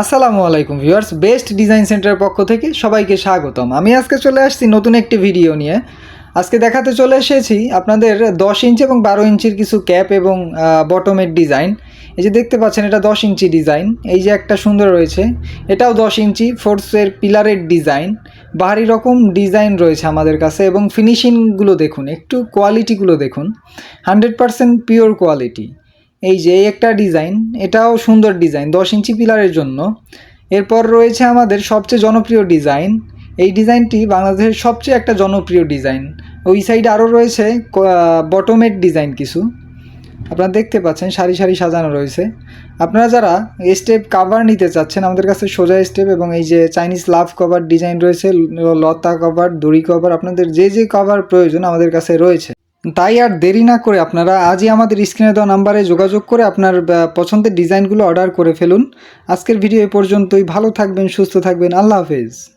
আসসালামু আলাইকুম viewers, best design সেন্টারের পক্ষ থেকে সবাইকে স্বাগতম। আমি আজকে চলে আসছি নতুন একটি ভিডিও নিয়ে। আজকে দেখাতে চলে এসেছি আপনাদের দশ ইঞ্চি এবং বারো ইঞ্চির কিছু ক্যাপ এবং বটমের ডিজাইন। এই যে দেখতে পাচ্ছেন, এটা দশ ইঞ্চি ডিজাইন। এই যে একটা সুন্দর রয়েছে, এটাও দশ ইঞ্চি, ফোর্সের পিলারের ডিজাইন। বাহারি রকম ডিজাইন রয়েছে আমাদের কাছে এবং ফিনিশিংগুলো দেখুন, একটু কোয়ালিটিগুলো দেখুন। হান্ড্রেড পারসেন্ট পিওর কোয়ালিটি এই যে এই একটা ডিজাইন, এটাও সুন্দর ডিজাইন, দশ ইঞ্চি পিলারের জন্য। এরপর রয়েছে আমাদের সবচেয়ে জনপ্রিয় ডিজাইন। এই ডিজাইনটি বাংলাদেশের সবচেয়ে একটা জনপ্রিয় ডিজাইন। ওই সাইডে আরও রয়েছে বটমের ডিজাইন কিছু। আপনারা দেখতে পাচ্ছেন, সারি সারি সাজানো রয়েছে। আপনারা যারা স্টেপ কাভার নিতে চাচ্ছেন, আমাদের কাছে সোজা স্টেপ এবং এই যে চাইনিজ লাভ কভার ডিজাইন রয়েছে লতা কভার দড়ি কভার আপনাদের যে যে কভার প্রয়োজন আমাদের কাছে রয়েছে। তাই আর দেরি না করে আপনারা আজই আমাদের স্ক্রিনে দেওয়া নাম্বারে যোগাযোগ করে আপনার পছন্দের ডিজাইনগুলো অর্ডার করে ফেলুন। আজকের ভিডিও এ পর্যন্তই। ভালো থাকবেন, সুস্থ থাকবেন। আল্লাহ হাফেজ।